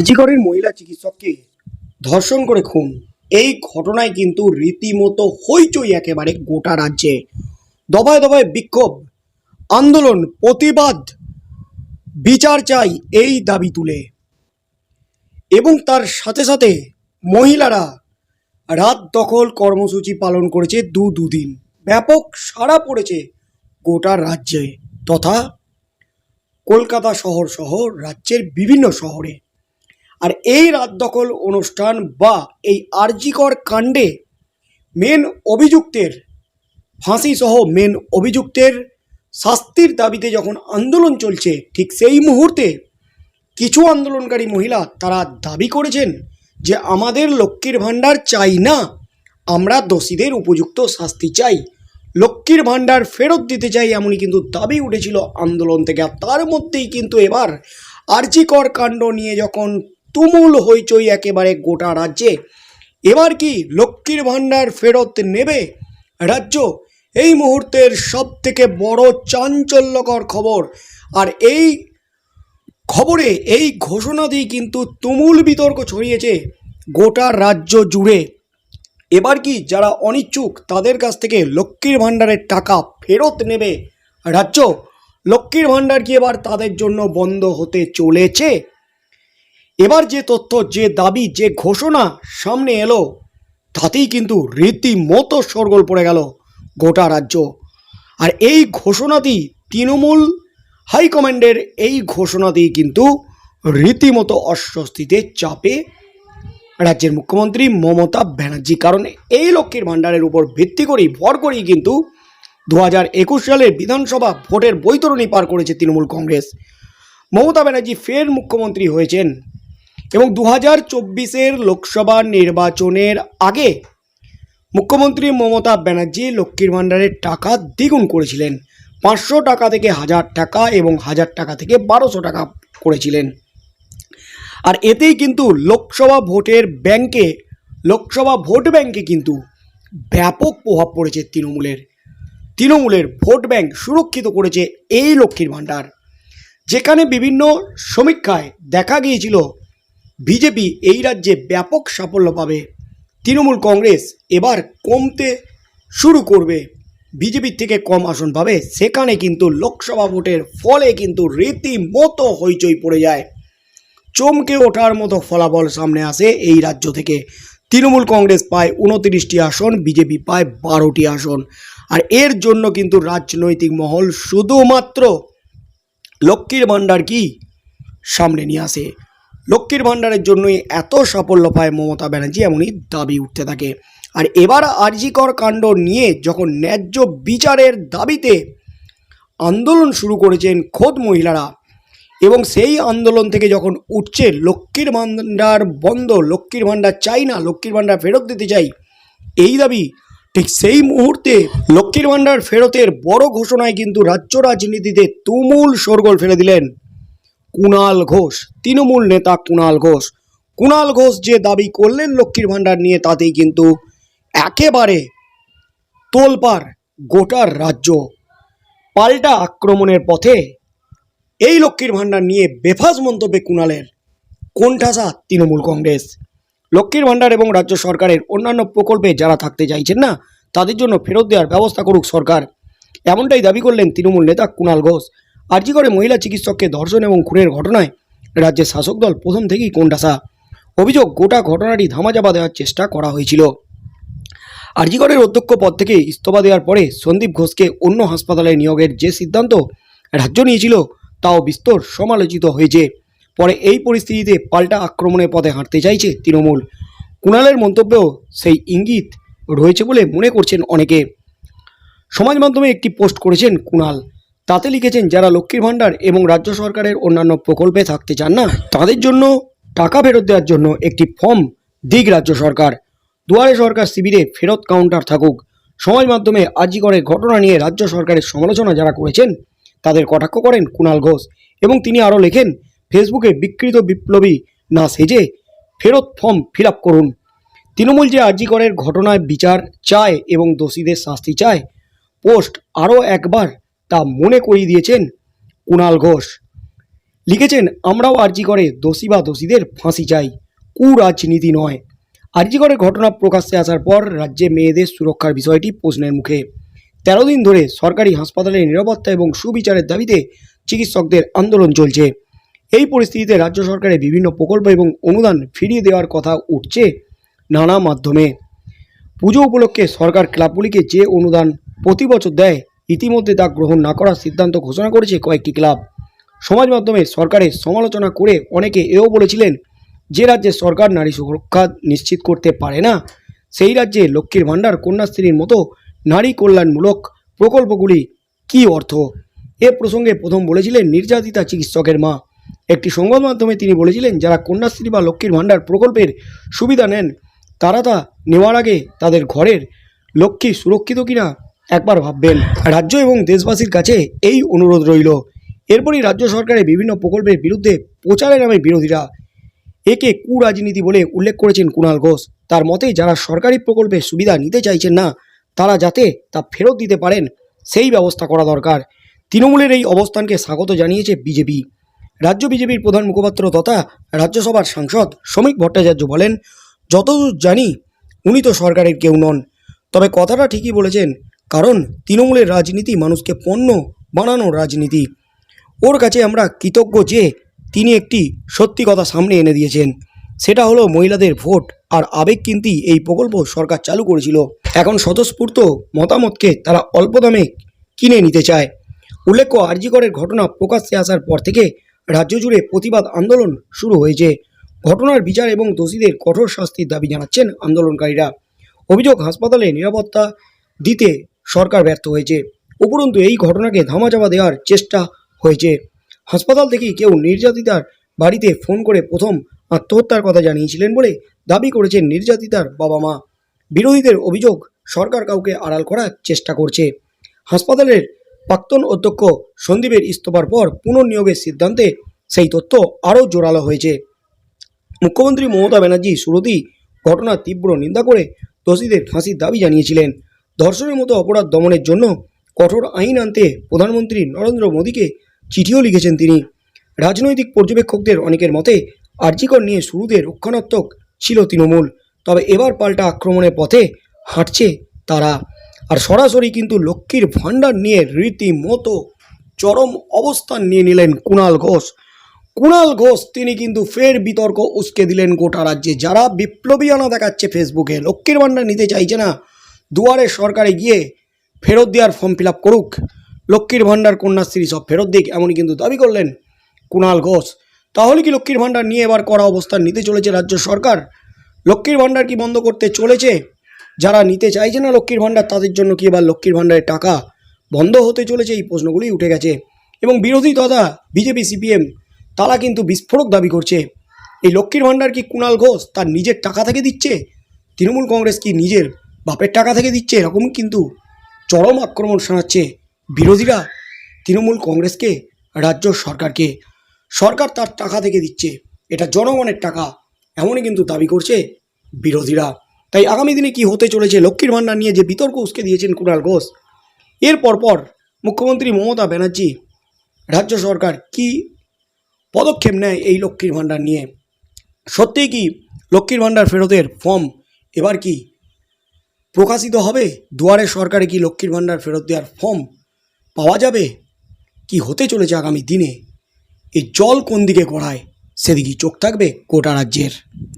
জিগরের মহিলা চিকিৎসককে ধর্ষণ করে খুন। এই ঘটনায় কিন্তু রীতিমতো হইচই একেবারে গোটা রাজ্যে। দবায় দবায় বিক্ষোভ, আন্দোলন, প্রতিবাদ, বিচার চাই এই দাবি তুলে। এবং তার সাথে সাথে মহিলারা রাত দখল কর্মসূচি পালন করেছে দু দুদিন ব্যাপক সাড়া পড়েছে গোটা রাজ্যে তথা কলকাতা শহর সহ রাজ্যের বিভিন্ন শহরে। আর এই রাত দখল অনুষ্ঠান বা এই আরজিকর কাণ্ডে মেন অভিযুক্তের ফাঁসি সহ মেন অভিযুক্তের শাস্তির দাবিতে যখন আন্দোলন চলছে, ঠিক সেই মুহূর্তে কিছু আন্দোলনকারী মহিলা তারা দাবি করেছেন যে আমাদের লক্ষ্মীর ভাণ্ডার চাই না, আমরা দোষীদের উপযুক্ত শাস্তি চাই। লক্ষ্মীর ভাণ্ডার ফেরত দিতে চাই এমনই কিন্তু দাবি উঠেছিল আন্দোলন থেকে। আর তার মধ্যেই কিন্তু এবার আর্জিকর কাণ্ড নিয়ে যখন তুমুল হইচই একেবারে গোটা রাজ্যে। এবার কি লক্ষ্মীর ভাণ্ডার ফেরত নেবে রাজ্য? এই মুহূর্তের সব থেকে বড় চাঞ্চল্যকর খবর। আর এই খবরে এই ঘোষণা দিয়ে কিন্তু তুমুল বিতর্ক ছড়িয়েছে গোটা রাজ্য জুড়ে। এবার কি যারা অনিচ্ছুক তাদের কাছ থেকে লক্ষ্মীর ভাণ্ডারের টাকা ফেরত নেবে রাজ্য? লক্ষ্মীর ভাণ্ডার কি এবার তাদের জন্য বন্ধ হতে চলেছে? এবার যে তথ্য, যে দাবি, যে ঘোষণা সামনে এলো, তাতেই কিন্তু রীতিমতো শোরগোল পড়ে গেল গোটা রাজ্য। আর এই ঘোষণাটি তৃণমূল হাইকমান্ডের এই ঘোষণাতেই কিন্তু রীতিমতো অস্বস্তিতে চাপে রাজ্যের মুখ্যমন্ত্রী মমতা ব্যানার্জি। কারণ এই লক্ষ্মীর ভাণ্ডারের উপর ভিত্তি করেই, ভর করেই কিন্তু দু হাজার একুশ সালের বিধানসভা ভোটের বৈতরণী পার করেছে তৃণমূল কংগ্রেস। মমতা ব্যানার্জি ফের মুখ্যমন্ত্রী হয়েছেন। এবং দু হাজার চব্বিশের লোকসভা নির্বাচনের আগে মুখ্যমন্ত্রী মমতা ব্যানার্জি লক্ষ্মীর ভাণ্ডারের টাকা দ্বিগুণ করেছিলেন। পাঁচশো টাকা থেকে হাজার টাকা এবং হাজার টাকা থেকে বারোশো টাকা করেছিলেন। আর এতেই কিন্তু লোকসভা ভোটের ব্যাংকে, লোকসভা ভোট ব্যাংকে কিন্তু ব্যাপক প্রভাব পড়েছে তৃণমূলের। তৃণমূলের ভোট ব্যাংক সুরক্ষিত করেছে এই লক্ষ্মীর ভাণ্ডার। যেখানে বিভিন্ন সমীক্ষায় দেখা গিয়েছিল বিজেপি এই রাজ্যে ব্যাপক সাফল্য পাবে। তৃণমূল কংগ্রেস এবার কমতে শুরু করবে। বিজেপির থেকে কম আসন পাবে, সেখানে কিন্তু লোকসভা ভোটের ফলে কিন্তু রীতিমতো হইচই পড়ে যায়। চমকে ওঠার মতো ফলাফল সামনে আসে এই রাজ্য থেকে। তৃণমূল কংগ্রেস পায় উনত্রিশটি আসন, বিজেপি পায় বারোটি আসন। আর এর জন্য কিন্তু রাজনৈতিক মহল শুধুমাত্র লক্ষ্মীর ভাণ্ডার কি সামনে নিয়ে আসে। লক্ষ্মীর ভাণ্ডারের জন্যই এত সাফল্য পায় মমতা ব্যানার্জি এমনই দাবি উঠতে থাকে। আর এবার আরজিকর কাণ্ড নিয়ে যখন ন্যায্য বিচারের দাবিতে আন্দোলন শুরু করেছেন খোদ মহিলারা এবং সেই আন্দোলন থেকে যখন উঠছে লক্ষ্মীর ভাণ্ডার বন্ধ, লক্ষ্মীর ভাণ্ডার চাই না, লক্ষ্মীর ভাণ্ডার ফেরত দিতে চাই, এই দাবি ঠিক সেই মুহূর্তে লক্ষ্মীর ভাণ্ডার ফেরতের বড় ঘোষণায় কিন্তু রাজ্য রাজনীতিতে তুমুল শোরগোল ফেলে দিলেন কুণাল ঘোষ, তৃণমূল নেতা কুণাল ঘোষ। কুণাল ঘোষ যে দাবি করলেন লক্ষ্মীর ভাণ্ডার নিয়ে, তাতেই কিন্তু একেবারে তোলপার গোটার রাজ্য। পাল্টা আক্রমণের পথে এই লক্ষ্মীর ভাণ্ডার নিয়ে বেফাস মন্তব্যে কুণালের কোণঠাসা তৃণমূল কংগ্রেস। লক্ষ্মীর ভাণ্ডার এবং রাজ্য সরকারের অন্যান্য প্রকল্পে যারা থাকতে চাইছেন না, তাদের জন্য ফেরত দেওয়ার ব্যবস্থা করুক সরকার। এমনটাই দাবি করলেন তৃণমূল নেতা কুণাল ঘোষ। আর্জি করে মহিলা চিকিৎসককে ধর্ষণ এবং খুনের ঘটনায় রাজ্যের শাসক দল প্রথম থেকেই কোণঠাসা অভিযোগ, গোটা ঘটনাটি ধামাচাপা দেওয়ার চেষ্টা করা হয়েছিল। আরজিগড়ের অধ্যক্ষ পদ থেকে ইস্তফা দেওয়ার পরে সন্দীপ ঘোষকে অন্য হাসপাতালে নিয়োগের যে সিদ্ধান্ত রাজ্য নিয়েছিল, তাও বিস্তর সমালোচিত হয়েছে। পরে এই পরিস্থিতিতে পাল্টা আক্রমণের পথে হাঁটতে চাইছে তৃণমূল। কুণালের মন্তব্যেও সেই ইঙ্গিত রয়েছে বলে মনে করছেন অনেকে। সমাজ মাধ্যমে একটি পোস্ট করেছেন কুণাল। তাতে লিখেছেন, যারা লক্ষ্মীর ভাণ্ডার এবং রাজ্য সরকারের অন্যান্য প্রকল্পে থাকতে চান না, তাদের জন্য টাকা ফেরত দেওয়ার জন্য একটি ফর্ম দিক রাজ্য সরকার। দুয়ারে সরকার শিবিরে ফেরত কাউন্টার থাকুক। সমাজ মাধ্যমে আজিগড়ের ঘটনা নিয়ে রাজ্য সরকারের সমালোচনা যারা করেছেন, তাদের কটাক্ষ করেন কুণাল ঘোষ এবং তিনি আরও লেখেন, ফেসবুকে বিকৃত বিপ্লবী না সেজে ফেরত ফর্ম ফিল করুন। তৃণমূল যে আজিগড়ের ঘটনায় বিচার চায় এবং দোষীদের শাস্তি চায়, পোস্ট আরও একবার তা মনে করিয়ে দিয়েছেন কুণাল ঘোষ। লিখেছেন, আমরাও আর্জি করে, দোষী বা দোষীদের ফাঁসি চাই। কু রাজনীতি নয় আর্জিকরের ঘটনা প্রকাশ্যে আসার পর রাজ্যে মেয়েদের সুরক্ষার বিষয়টি প্রশ্নের মুখে। তেরো দিন ধরে সরকারি হাসপাতালের নিরাপত্তা এবং সুবিচারের দাবিতে চিকিৎসকদের আন্দোলন চলছে। এই পরিস্থিতিতে রাজ্য সরকারের বিভিন্ন প্রকল্প এবং অনুদান ফিরিয়ে দেওয়ার কথা উঠছে নানা মাধ্যমে। পুজো উপলক্ষে সরকার ক্লাবগুলিকে যে অনুদান প্রতি বছর দেয় ইতিমধ্যে তা গ্রহণ না করার সিদ্ধান্ত ঘোষণা করেছে কয়েকটি ক্লাব। সমাজ মাধ্যমে সরকারের সমালোচনা করে অনেকে এও বলেছিলেন, যে রাজ্যে সরকার নারী সুরক্ষা নিশ্চিত করতে পারে না, সেই রাজ্যে লক্ষ্মীর ভাণ্ডার, কন্যাশ্রীর মতো নারী কল্যাণমূলক প্রকল্পগুলি কী অর্থ? এ প্রসঙ্গে প্রথম বলেছিলেন নির্যাতিতা চিকিৎসকের মা। একটি সংবাদ মাধ্যমে তিনি বলেছিলেন, যারা কন্যাশ্রী বা লক্ষ্মীর ভাণ্ডার প্রকল্পের সুবিধা নেন, তারা তা নেওয়ার আগে তাদের ঘরের লক্ষ্মী সুরক্ষিত কিনা একবার ভাববেন, রাজ্য এবং দেশবাসীর কাছে এই অনুরোধ রইল। এরপরই রাজ্য সরকারের বিভিন্ন প্রকল্পের বিরুদ্ধে প্রচারে নামে বিরোধীরা। একে কুরাজনীতি বলে উল্লেখ করেছেন কুণাল ঘোষ। তার মতে, যারা সরকারি প্রকল্পের সুবিধা নিতে চাইছেন না, তারা যাতে তা ফেরত দিতে পারেন, সেই ব্যবস্থা করা দরকার। তৃণমূলের এই অবস্থানকে স্বাগত জানিয়েছে বিজেপি। রাজ্য বিজেপির প্রধান মুখপাত্র তথা রাজ্যসভার সাংসদ শ্রমিক ভট্টাচার্য বলেন, যতদূর জানি, উনি তো সরকারের কেউ নন। তবে কথাটা ঠিকই বলেছেন কারণ তৃণমূলের রাজনীতি মানুষকে পণ্য বানানোর রাজনীতি। ওর কাছে আমরা কৃতজ্ঞ যে তিনি একটি সত্যি কথা সামনে এনে দিয়েছেন। সেটা হলো মহিলাদের ভোট আর আবেগ কিনতেই এই প্রকল্প সরকার চালু করেছিল। এখন স্বতঃস্ফূর্ত মতামতকে তারা অল্প দামে কিনে নিতে চায়। উল্লেখ্য আরজিকরের ঘটনা প্রকাশ্যে আসার পর থেকে রাজ্য জুড়ে প্রতিবাদ আন্দোলন শুরু হয়েছে। ঘটনার বিচার এবং দোষীদের কঠোর শাস্তির দাবি জানাচ্ছেন আন্দোলনকারীরা। অভিযোগ, হাসপাতালে নিরাপত্তা দিতে সরকার ব্যর্থ হয়েছে। উপরন্তু এই ঘটনাকে ধামাচাপা দেওয়ার চেষ্টা হয়েছে। হাসপাতাল থেকেই কেউ নির্যাতিতার বাড়িতে ফোন করে প্রথম আত্মহত্যার কথা জানিয়েছিলেন বলে দাবি করেছেন নির্যাতিতার বাবা মা বিরোধীদের অভিযোগ, সরকার কাউকে আড়াল করার চেষ্টা করছে। হাসপাতালের প্রাক্তন অধ্যক্ষ সন্দীপের ইস্তফার পর পুনর্নিয়োগের সিদ্ধান্তে সেই তথ্য আরও জোরালো হয়েছে। মুখ্যমন্ত্রী মমতা ব্যানার্জি শুরুতেই ঘটনার তীব্র নিন্দা করে দোষীদের ফাঁসির দাবি জানিয়েছিলেন। ধর্ষণের মতো অপরাধ দমনের জন্য কঠোর আইন আনতে প্রধানমন্ত্রী নরেন্দ্র মোদীকে চিঠিও লিখেছেন তিনি। রাজনৈতিক পর্যবেক্ষকদের অনেকের মতে আর্জিকর নিয়ে শুরুতে রক্ষণাত্মক ছিল তৃণমূল, তবে এবার পাল্টা আক্রমণের পথে হাঁটছে তারা। আর সরাসরি কিন্তু লক্ষ্মীর ভাণ্ডার নিয়ে রীতিমতো চরম অবস্থান নিয়ে নিলেন কুণাল ঘোষ। কুণাল ঘোষ তিনি কিন্তু ফের বিতর্ক উস্কে দিলেন গোটা রাজ্যে। যারা বিপ্লবীয়ানা দেখাচ্ছে ফেসবুকে, লক্ষ্মীর ভাণ্ডার নিতে চাইছে না দুয়ারে সরকারে গিয়ে ফেরত দেওয়ার ফর্ম ফিল করুক। লক্ষ্মীর ভাণ্ডার কন্যাশ্রী সব ফেরত দিক, এমনই কিন্তু দাবি করলেন কুণাল ঘোষ। তাহলে কি লক্ষ্মীর ভাণ্ডার নিয়ে এবার করা অবস্থান নিতে চলেছে রাজ্য সরকার? লক্ষ্মীর ভাণ্ডার কি বন্ধ করতে চলেছে? যারা নিতে চাইছে না লক্ষ্মীর ভাণ্ডার, তাদের জন্য কি এবার লক্ষ্মীর ভাণ্ডারের টাকা বন্ধ হতে চলেছে? এই প্রশ্নগুলি উঠে গেছে। এবং বিরোধী তথা বিজেপি সিপিএম, তারা কিন্তু বিস্ফোরক দাবি করছে। এই লক্ষ্মীর ভাণ্ডার কি কুণাল ঘোষ তার নিজের টাকা থেকে দিচ্ছে? তৃণমূল কংগ্রেস কি নিজের? বাপের টাকা থেকে দিচ্ছে এরকম কিন্তু চরম আক্রমণ শোনাচ্ছে বিরোধীরা তৃণমূল কংগ্রেসকে, রাজ্য সরকারকে। সরকার তার টাকা থেকে দিচ্ছে, এটা জনগণের টাকা, এমনই কিন্তু দাবি করছে বিরোধীরা। তাই আগামী দিনে কি হতে চলেছে, লক্ষ্মীর ভাণ্ডার নিয়ে যে বিতর্ক উস্কে দিয়েছেন কুণাল ঘোষ, এর পরপর মুখ্যমন্ত্রী মমতা ব্যানার্জি, রাজ্য সরকার কি পদক্ষেপ নেয় এই লক্ষ্মীর ভাণ্ডার নিয়ে? সত্যিই কি লক্ষ্মীর ভাণ্ডার ফেরতের ফর্ম এবার কি প্রকাশিত হবে? দুয়ারে সরকারে কি লক্ষ্মীর ভাণ্ডার ফেরত দেওয়ার ফর্ম পাওয়া যাবে? কি হতে চলেছে আগামী দিনে? এই জল কোন দিকে গড়ায়? সেদিকেই চোখ থাকবে কোটা রাজ্যের।